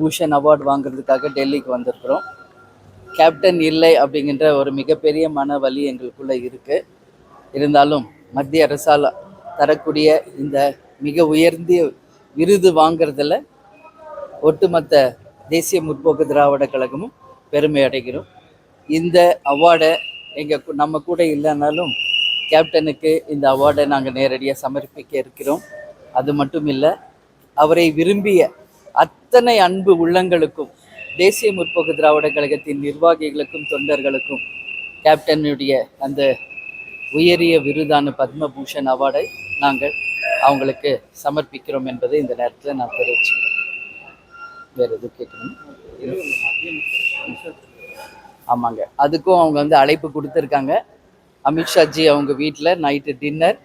Bhushan award வாங்குறதுக்காக டெல்லிக்கு வந்திருக்கிறோம். கேப்டன் இல்லை அப்படிங்கிற ஒரு மிகப்பெரிய மன வலி எங்களுக்குள்ளே இருக்குது இருந்தாலும் மத்திய அரசால் தரக்கூடிய இந்த மிக உயர்ந்திய விருது வாங்கிறதுல ஒட்டுமொத்த தேசிய முற்போக்கு திராவிட கழகமும் பெருமை அடைகிறோம். இந்த அவார்டை எங்கள் நம்ம கூட இல்லைனாலும் கேப்டனுக்கு இந்த அவார்டை நாங்கள் நேரடியாக சமர்ப்பிக்க இருக்கிறோம். அது மட்டும் இல்லை அவரை விரும்பிய அத்தனை அன்பு உள்ளங்களுக்கும் தேசிய முற்போக்கு திராவிட கழகத்தின் நிர்வாகிகளுக்கும் தொண்டர்களுக்கும் கேப்டனுடைய அந்த உயரிய விருதான பத்மபூஷன் அவார்டை நாங்கள் அவங்களுக்கு சமர்ப்பிக்கிறோம் என்பதை இந்த நேரத்தில் நான் தெரிவிச்சுக்கிறேன். வேறு எதுவும் கேட்கணும்? ஆமாங்க. அதுக்கும் அவங்க வந்து அழைப்பு கொடுத்துருக்காங்க. அமித்ஷாஜி அவங்க வீட்டில் நைட்டு டின்னர்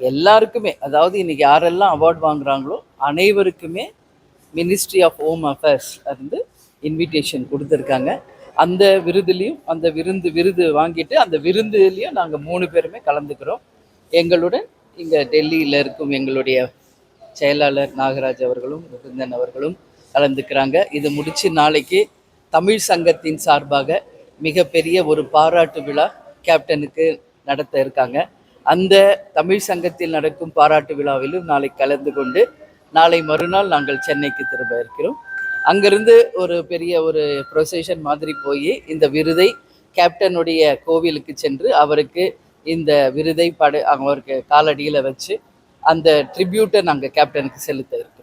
எல்லாருக்குமே அதாவது இன்னைக்கு யாரெல்லாம் அவார்ட் வாங்குறாங்களோ அனைவருக்குமே மினிஸ்ட்ரி ஆஃப் ஹோம் அஃபேர்ஸ் இருந்து இன்விடேஷன் கொடுத்துருக்காங்க. அந்த விருதுலேயும் அந்த விருந்து விருது வாங்கிட்டு அந்த விருந்துலேயும் நாங்கள் மூணு பேருமே கலந்துக்கிறோம். எங்களுடன் இங்கே டெல்லியில் இருக்கும் எங்களுடைய செயலாளர் நாகராஜ் அவர்களும் முகுந்தன் அவர்களும் கலந்துக்கிறாங்க. இது முடித்து நாளைக்கு தமிழ் சங்கத்தின் சார்பாக மிகப்பெரிய ஒரு பாராட்டு விழா கேப்டனுக்கு நடத்த இருக்காங்க. அந்த தமிழ் சங்கத்தில் நடக்கும் பாராட்டு விழாவிலும் நாளை கலந்து கொண்டு நாளை மறுநாள் நாங்கள் சென்னைக்கு திரும்ப இருக்கிறோம். அங்கிருந்து ஒரு பெரிய ஒரு ப்ரொசேஷன் மாதிரி போய் இந்த விருதை கேப்டனுடைய கோவிலுக்கு சென்று அவருக்கு இந்த விருதை படு அவருக்கு காலடியில் வச்சு அந்த ட்ரிபியூட்டை நாங்கள் கேப்டனுக்கு செலுத்த இருக்கோம்